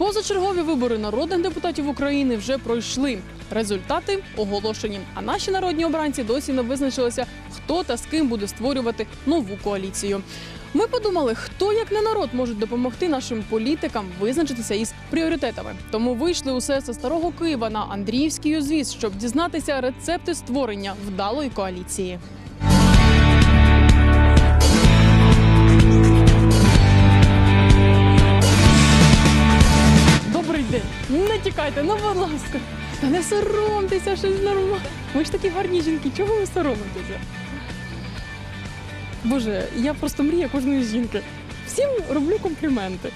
Позачергові вибори народних депутатів України вже пройшли. Результати оголошені. А наші народні обранці досі не визначилися, хто та з ким буде створювати нову коаліцію. Ми подумали, хто як не народ може допомогти нашим політикам визначитися із пріоритетами. Тому вийшли у серце старого Києва на Андріївський узвіз, щоб дізнатися рецепти створення вдалої коаліції. Не тікайте, ну будь ласка. Та не соромтеся, щось нормально. Ви ж такі гарні жінки, чого ви соромитеся? Боже, я просто мрія кожної жінки. Всім роблю компліменти.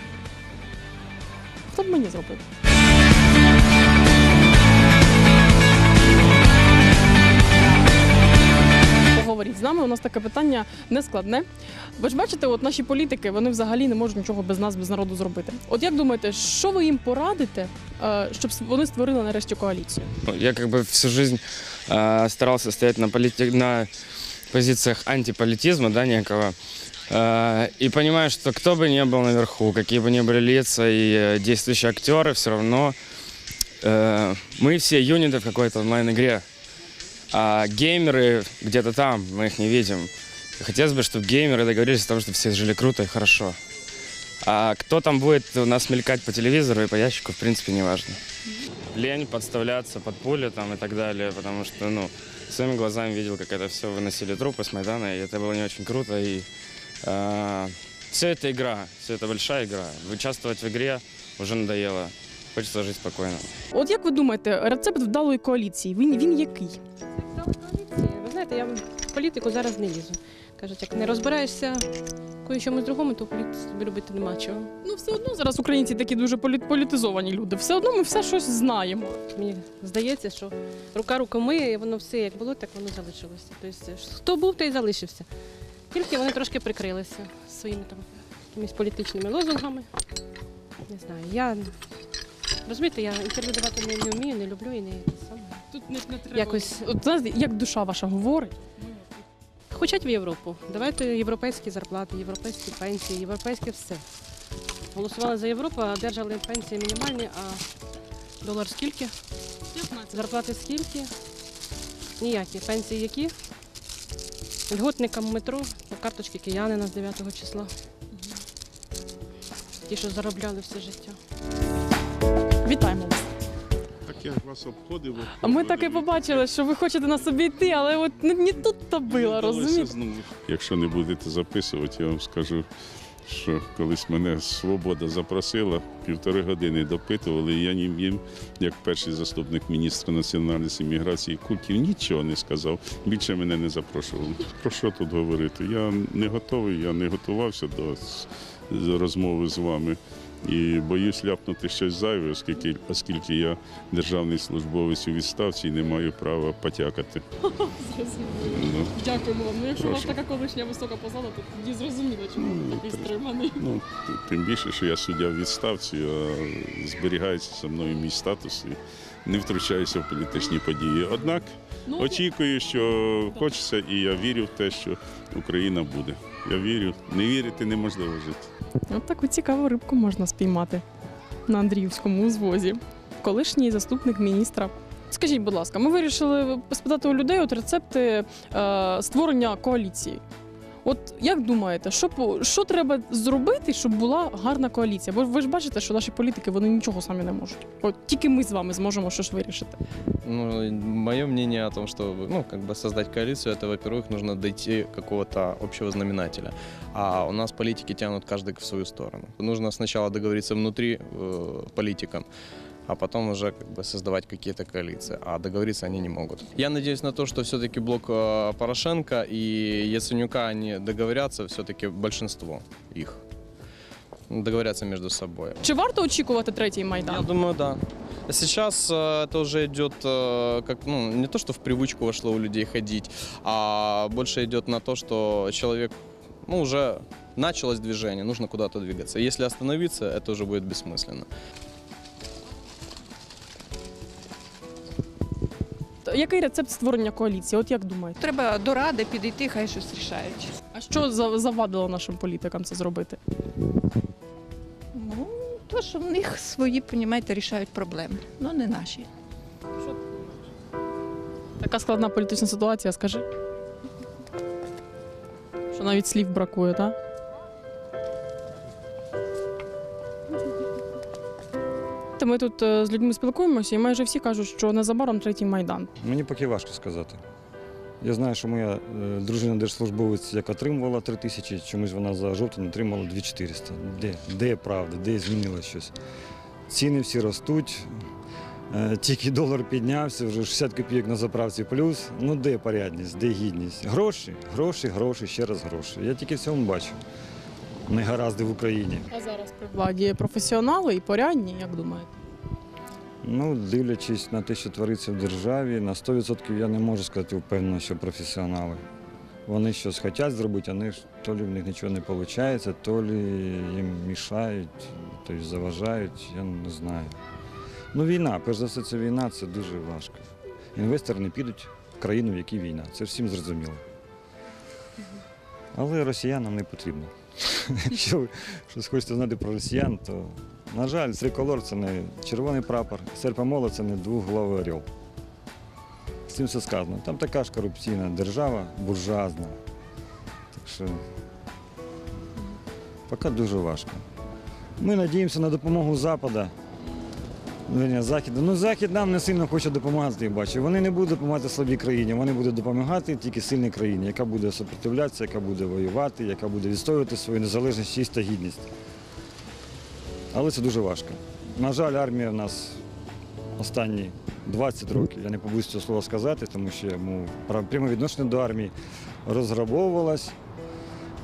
Хто б мені зробив? У нас таке питання нескладне. Ви ж бачите, от наші політики вони взагалі не можуть нічого без нас, без народу зробити. От як думаєте, що ви їм порадите, е, щоб вони створили нарешті коаліцію? Ну, Я как бы всю жизнь э, старался стоять на, полити- на позициях антиполитизма, да, некого. Э, и понимаю, что кто бы ни был наверху, какие бы ни были лица и э, действующие актеры, все равно э, мы все юниты в какой-то онлайн-игре. А геймеры где-то там, мы их не видим. И Хотелось бы, чтобы геймеры договорились о том, что все жили круто и хорошо. А кто там будет у нас мелькать по телевизору и по ящику, в принципе, не важно лень подставляться под пули там и так далее, потому что, ну, своими глазами видел, как это все выносили трупы с Майдана, и это было не очень круто, и все это игра, все это большая игра. Участвовать в игре уже надоело, хочется жить спокойно. От як ви думаєте, рецепт вдалої коаліції? Він він який? Ви знаєте, я в політику зараз не лізу. Кажуть, як не розбираєшся в чомусь другому, то в політиці тобі робити нема чого. Ну, все одно зараз українці такі дуже полі- політизовані люди. Все одно ми все щось знаємо. Мені здається, що рука руку миє, і воно все як було, так воно залишилося. Тобто, хто був, той і залишився. Тільки вони трошки прикрилися своїми там якимись політичними лозунгами. Не знаю, я розумієте, я інтерв'ю давати не, не вмію, не люблю і не те саме. Тут не, не треба. Якось От знаєте, як душа ваша говорить. Хочуть в Європу. Давайте європейські зарплати, європейські пенсії, європейське все. Голосували за Європу, а одержали пенсії мінімальні, а долар скільки? 15. Зарплати скільки? Ніякі. Пенсії які? Льготникам метро, по карточки киянина з 9 числа. Ті, що заробляли все життя. Вітаємо вас. Я вас обходив. А ми так і побачили, що ви хочете нас обійти, але от не, не тут то було, розумієте? Якщо не будете записувати, я вам скажу, що колись мене свобода запросила, півтори години допитували, і я їм, їм, як перший заступник міністра національності міграції і культів, нічого не сказав. Більше мене не запрошували. Про що тут говорити? Я не готовий, я не готувався до с- розмови з вами. І боюсь ляпнути щось зайве, оскільки, оскільки я державний службовець у відставці і не маю права потякати. Ну, Дякуємо вам. Ну, якщо у вас Прошу. така колишня висока посада, то тоді зрозуміло, чому ви Ну, такий так. стриманий. Ну, т- тим більше, що я суддя в відставці, а зберігається за мною мій статус і не втручаюся в політичні події. Однак очікую, що хочеться, і я вірю в те, що Україна буде. Я вірю. Не вірити неможливо жити. От таку цікаву рибку можна спіймати на Андріївському узвозі. Колишній заступник міністра. Скажіть, будь ласка, ми вирішили спитати у людей от рецепти е, створення коаліції. От як думаєте, що, по- що треба зробити, щоб була гарна коаліція? Бо ви ж бачите, що наші політики вони нічого самі не можуть. От тільки ми з вами зможемо щось вирішити. Ну, мое мнение о том, что ну, как бы создать коалицию, это, во-первых, нужно дойти какого-то общего знаменателя. А у нас политики тянут каждый в свою сторону. Нужно сначала договориться внутри э, политикам, а потом уже как бы создавать какие-то коалиции. А договориться они не могут. Я надеюсь на то, что все-таки блок э, Порошенко и Яценюка они договорятся, все-таки большинство их договорятся между собой. Чи варто очікувати третій Я майдан? думаю, да. Сейчас э, это уже идет э, как, ну, не то, что в привычку вошло у людей ходить, а больше идет на то, что человек, ну, уже началось движение, нужно куда-то двигаться. Если остановиться, это уже будет бессмысленно. Який рецепт створення коаліції? От як думаєте? Треба до ради підійти, хай щось рішають. А що за- завадило нашим політикам це зробити? Ну, То, що в них свої, понімаєте, рішають проблеми, ну не наші. Така складна політична ситуація, скажи. Що навіть слів бракує, так? Та Ми тут е, з людьми спілкуємося, і майже всі кажуть, що незабаром третій майдан. Мені поки важко сказати. Я знаю, що моя е, дружина держслужбовець, яка отримувала 3 тисячі, чомусь вона за жовтень отримала 2400. Де? Де правда? Де змінилось щось? Ціни всі ростуть. Е, Тільки долар піднявся, вже 60 копійок на заправці плюс. Ну де порядність, де гідність? Гроші, гроші, гроші, ще раз гроші. Я тільки в цьому бачу. Негаразди в Україні. А зараз при владі професіонали і порядні, як думаєте? Ну, дивлячись на те, що твориться в державі, на 100% я не можу сказати впевнено, що професіонали. Вони щось хочуть зробити, ж то лі в них нічого не виходить, то лі їм мішають, то й заважають, я не знаю. Ну, війна, перш за все, це війна, це дуже важко. Інвестори не підуть в країну, в якій війна. Це всім зрозуміло. Але росіянам не потрібно. Якщо ви щось хочете знати про росіян, то, на жаль, триколор це не червоний прапор, серпомола це не двоглавий орел. З цим все сказано. Там така ж корупційна держава, буржуазна. Так що поки дуже важко. Ми надіємося на допомогу Запада. Західу. Ну, Захід нам не сильно хоче допомагати, я бачу. Вони не будуть допомагати слабій країні, вони будуть допомагати тільки сильній країні, яка буде сопротивлятися, яка буде воювати, яка буде відстоювати свою незалежність, честь та гідність. Але це дуже важко. На жаль, армія в нас останні 20 років, я не побоюсь цього слова сказати, тому що пра- пряме відношення до армії розграбовувалось.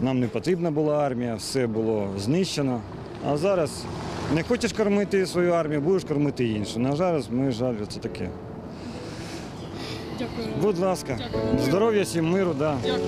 Нам не потрібна була армія, все було знищено. А зараз не хочеш кормити свою армію, будеш кормити іншу. На жаль, ми жаль, це таке. Дякую. Будь ласка, здоров'я всім миру, да. Дякую.